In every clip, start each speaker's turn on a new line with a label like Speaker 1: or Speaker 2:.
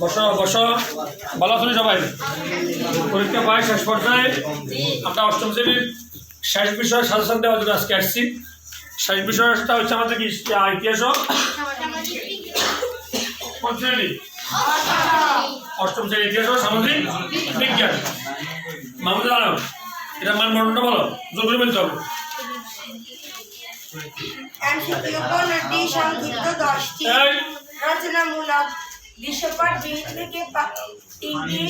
Speaker 1: বসো বসো। ভালো আছো সবাই? পরীক্ষা শেষ পর্যায়ে। আমরা অষ্টম শ্রেণির শেষ বিষয়ে সাজেশন দেওয়ার জন্য আজকে আসছি। শেষ বিষয়টা হচ্ছে আমাদের কি? ইতিহাস? কোন শ্রেণি? ইতিহাস সামাজিক বিজ্ঞান। মাহমুদ আলম এটা মান মন্ডলটা বলো। জরুরি বলতে হবে।
Speaker 2: দশটি রচনামূলক দৃশ্যপট বিহিত থেকে তিনটি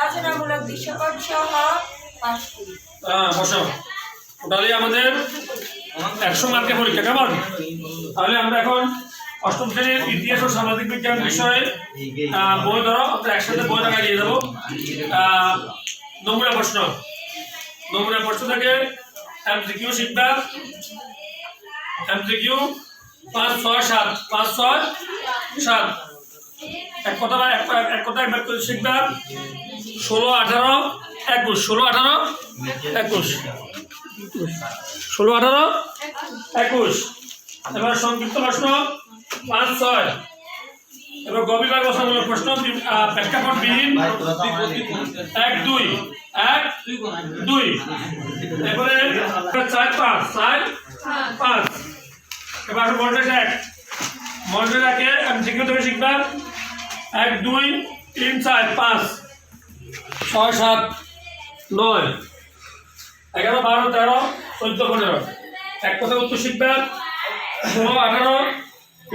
Speaker 2: রচনামূলক দৃশ্যপট সহ পাঁচটি।
Speaker 1: আমাদের একশো মার্কের পরীক্ষা, কেমন? তাহলে আমরা এখন অষ্টম শ্রেণির ইতিহাস ও সামাজিক বিজ্ঞান বিষয়ে বই ধরো, আমরা একসাথে বই টাকা দিয়ে দেবো নমুনা প্রশ্ন। নমুনা প্রশ্ন থেকে এমসিকিউ শিখবা এমসিকিউ পাঁচ, ছয়, সাত। পাঁচ, ছয়, সাত। এক কথা এক এক কথায় ব্যাক করে শিখবা ষোলো, আঠারো, একুশ। ষোলো, আঠারো, একুশ। ষোলো, আঠারো, একুশ। এবার সংক্ষিপ্ত প্রশ্ন। পাঁচ, ছয়। এবার গভীর বসামূলক প্রশ্ন। প্রেক্ষাপট বিহীন এক, দুই। এক, দুই। এবারে চার, পাঁচ। চার পাঁচ। এবার মডেল এক। মডেল একে আমি শিখে তুমি শিখবা এক দুই তিন চার পাঁচ। ছয় সাত নয়। এগারো বারো তেরো চোদ্দ পনেরো। এক কথা উত্তর শিখবে ষোলো আঠারো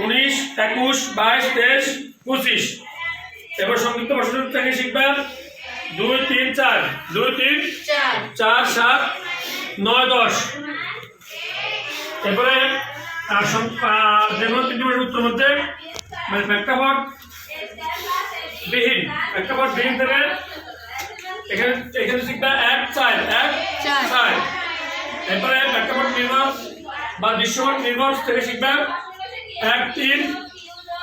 Speaker 1: উনিশ একুশ বাইশ তেইশ পঁচিশ। এবার সংযুক্ত প্রশ্ন থেকে শিখবে দুই তিন চার। দুই তিন
Speaker 2: চার
Speaker 1: সাত নয় দশ। এরপরে আর সং- আহ, তিনটি প্রশ্নের উত্তর মধ্যে মানে প্রেক্ষাপট বিহীন প্রেক্ষাপট বিহীন থেকে এখানে এখানে শিখবে এক চার এক
Speaker 2: চার।
Speaker 1: এরপরে প্রেক্ষাপট নির্ভর বা দৃশ্যপট নির্ভর থেকে শিখবে এক তিন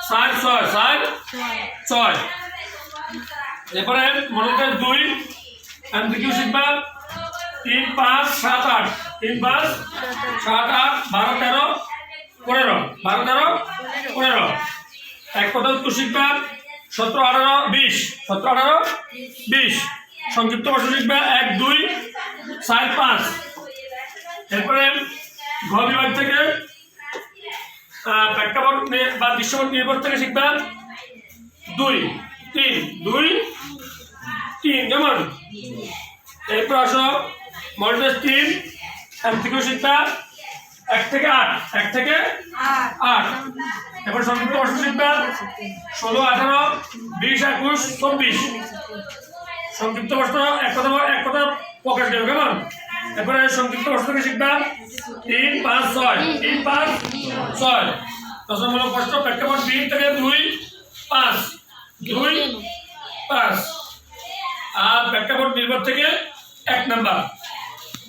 Speaker 1: চার ছয় চার ছয়। এরপরে মনে করে দুই এমসিকিউ শিখবা তিন পাঁচ সাত আট। তিন পাঁচ, সাত, আট, বারো, তেরো, পনেরো। বারো, তেরো, পনেরো। এক কথা উত্তর শিখবা সতেরো, আঠারো, বিশ। সতেরো, আঠারো, বিশ। সংক্ষিপ্ত প্রশ্ন শিখবা এক, দুই, চার, পাঁচ। এরপরে ঘ বিভাগ থেকে প্রেক্ষাপট বা দৃশ্যপট নির্ভর থেকে শিখবা দুই, তিন দুই, তিন কেমন এরপর আসো, মডেল তিন। এমসিকিউ শিখবা এক থেকে আট এক থেকে
Speaker 2: আট।
Speaker 1: এবার সংযুক্ত প্রশ্ন শিখবা ষোলো আঠারো বিশ একুশ চব্বিশ। সংযুক্ত প্রশ্ন এক কথা এক কথা প্রকাশ দেবে কেমন? এরপরে সংযুক্ত প্রশ্ন থেকে শিখবা? তিন পাঁচ ছয়। তিন পাঁচ ছয়। দশমূলক প্রশ্ন প্রেক্ষাপট তিন থেকে দুই পাঁচ। দুই পাঁচ। আর প্রেক্ষাপট নির্ভর থেকে এক নাম্বার।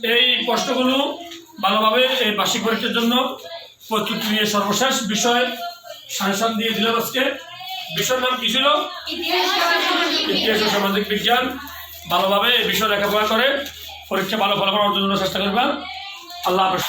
Speaker 1: এই প্রশ্নগুলো ভালোভাবে এই বার্ষিক পরীক্ষার জন্য প্রস্তুতি নিয়ে সর্বশেষ বিষয় সাংসান দিয়ে দিলাম আজকে। বিষয়ের নাম কি ছিল? ইতিহাস ও সামাজিক বিজ্ঞান। ভালোভাবে এই বিষয় লেখাপড়া করে পরীক্ষা ভালো ফলাফল অর্জন জন্য চেষ্টা করবেন। আল্লাহ হাফেজ।